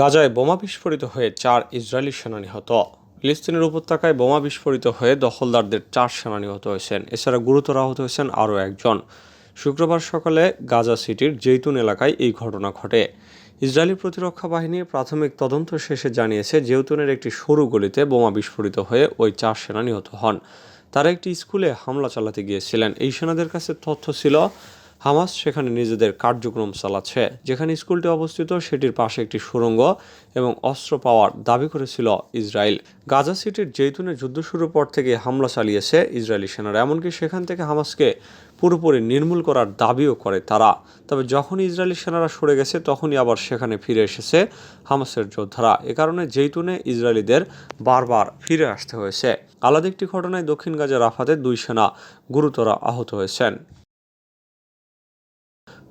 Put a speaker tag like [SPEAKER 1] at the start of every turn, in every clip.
[SPEAKER 1] গাজায় বোমা বিস্ফোরিত হয়ে চার ইসরায়েলি সেনা নিহত ফিলিস্তিনের উপত্যকায় বোমা বিস্ফোরিত হয়ে দখলদারদের চার সেনা নিহত হয়েছেন। এছাড়া গুরুতর আহত হয়েছেন আরও একজন। শুক্রবার সকালে গাজা সিটির জৈতুন এলাকায় এই ঘটনা ঘটে। ইসরায়েলি প্রতিরক্ষা বাহিনী প্রাথমিক তদন্ত শেষে জানিয়েছে জেউতুনের একটি সরু গলিতে বোমা বিস্ফোরিত হয়ে ওই চার সেনা নিহত হন। তারা একটি স্কুলে হামলা চালাতে গিয়েছিলেন। এই সেনাদের কাছে তথ্য ছিল হামাস, সেখানে নিজেদের কার্যক্রম চালাচ্ছে। যেখানে স্কুলটি অবস্থিত, সেটির পাশে একটি সুড়ঙ্গ এবং অস্ত্র পাওয়ার দাবি করেছিল ইসরায়েল। গাজা সিটির জৈতুনে যুদ্ধ শুরুর পর থেকে হামলা চালিয়েছে ইসরায়েলি সেনারা, এমনকি সেখান থেকে হামাসকে পুরোপুরি নির্মূল করার দাবিও করে তারা। তবে যখন ইসরায়েলি সেনারা সরে গেছে, তখনই আবার সেখানে ফিরে এসেছে হামাসের যোদ্ধারা। এ কারণে জৈতুনে ইসরায়েলিদের বারবার ফিরে আসতে হয়েছে। আলাদা একটি ঘটনায় দক্ষিণ গাজা রাফাতে দুই সেনা গুরুতর আহত হয়েছেন।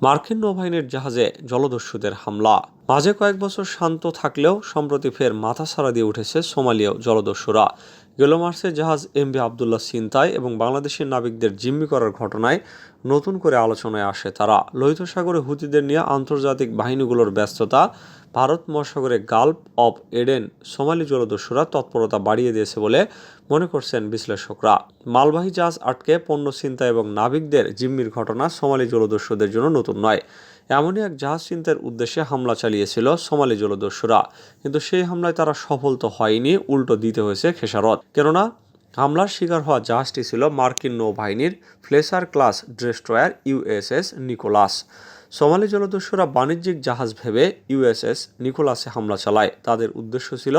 [SPEAKER 1] মার্কিন নৌবাহিনীর জাহাজে জলদস্যুদের হামলা। মাঝে কয়েক বছর শান্ত থাকলেও সম্প্রতি ফের মাথাছাড়া দিয়ে উঠেছে সোমালীয় জলদস্যুরা। গেল মার্চে জাহাজ এমবি আবদুল্লাহ সিনতাই এবং বাংলাদেশের নাবিকদের জিম্মি করার ঘটনায় নতুন করে আলোচনায় আসে তারা। লোহিত সাগরে হুতিদের নিয়ে আন্তর্জাতিক বাহিনীগুলোর ব্যস্ততা, ভারত মহাসাগরে গাল্প অব এডেন সোমালি জলদস্যুরা তৎপরতা বাড়িয়ে দিয়েছে বলে মনে করছেন বিশ্লেষকরা। মালবাহী জাহাজ আটকে পণ্য চিন্তা এবং নাবিকদের জিম্মির ঘটনা সোমালি জলদস্যুদের জন্য নতুন নয়। এমনই এক জাহাজ চিন্তার উদ্দেশ্যে হামলা চালিয়েছিল সোমালি জলদস্যুরা। কিন্তু সেই হামলায় তারা সফল তো হয়নি, উল্টো দিতে হয়েছে খেসারত। কেননা, হামলার শিকার হওয়া জাহাজটি ছিল মার্কিন নৌবাহিনীর Fletcher class destroyer USS Nicholas. Somali জলদস্যুরা বাণিজ্যিক জাহাজ ভেবে ইউএসএস নিকোলাসে হামলা চালায়। তাদের উদ্দেশ্য ছিল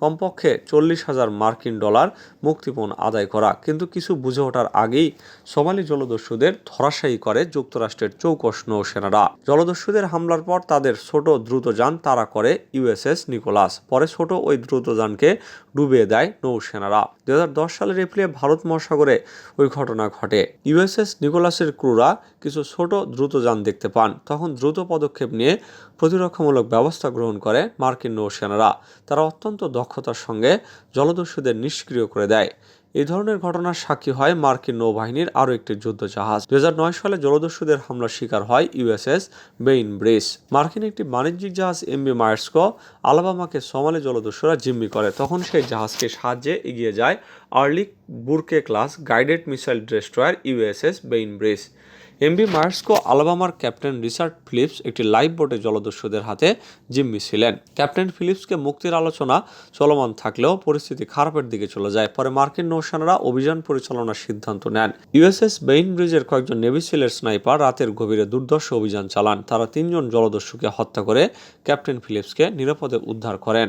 [SPEAKER 1] কমপক্ষে চল্লিশ হাজার মার্কিন ডলার মুক্তিপণ আদায় করা। কিন্তু কিছু বুঝে ওঠার আগেই সোমালি জলদস্যুদের ধরাশায়ী করে যুক্তরাষ্ট্রের চৌকস নৌসেনারা। জলদস্যুদের হামলার পর তাদের ছোট দ্রুতযান তারা করে ইউএসএস নিকোলাস। পরে ছোট ওই দ্রুতযানকে ডুবিয়ে দেয় নৌসেনারা। দু হাজার দশ সালের এপ্রিলে ভারত মহাসাগরে ওই ঘটনা ঘটে। ইউএসএস নিকোলাসের ক্রুরা কিছু ছোট দ্রুতযান দেখতে পান। তখন দ্রুত পদক্ষেপ নিয়ে প্রতিরক্ষামূলক ব্যবস্থা গ্রহণ করে মার্কিন নৌসেনারা। তারা অত্যন্ত দক্ষতার সঙ্গে জলদস্যুদের নিষ্ক্রিয় করে দেয়। এই ধরনের ঘটনার সাক্ষী হয় মার্কিন নৌবাহিনীর আরও একটি যুদ্ধ জাহাজ দু সালে জলদস্যুদের হামলার শিকার হয় ইউএসএস বেইন ব্রিস। মার্কিন একটি বাণিজ্যিক জাহাজ এমবি মায়ার্সকো আলাবামাকে সোমালি জলদস্যুরা জিম্মি করে। তখন সেই জাহাজকে সাহায্যে এগিয়ে যায় Arleigh Burke class guided missile destroyer USS Bainbridge. MV Maersk আলাবামার captain Richard Phillips একটি লাইভ বোটে জলদস্যুদের হাতে জিম্মি ছিলেন। ক্যাপ্টেন ফিলিপসকে মুক্তির আলোচনা চলমান থাকলেও পরিস্থিতি খারাপের দিকে চলে যায়। পরে মার্কিন নৌসেনারা অভিযান পরিচালনার সিদ্ধান্ত নেন। ইউএসএস বেইন ব্রিজের কয়েকজন নেভি সিলের স্নাইপার রাতের গভীরে দুর্দর্শ অভিযান চালান। তারা তিনজন জলদস্যুকে হত্যা করে ক্যাপ্টেন ফিলিপসকে নিরাপদে উদ্ধার করেন।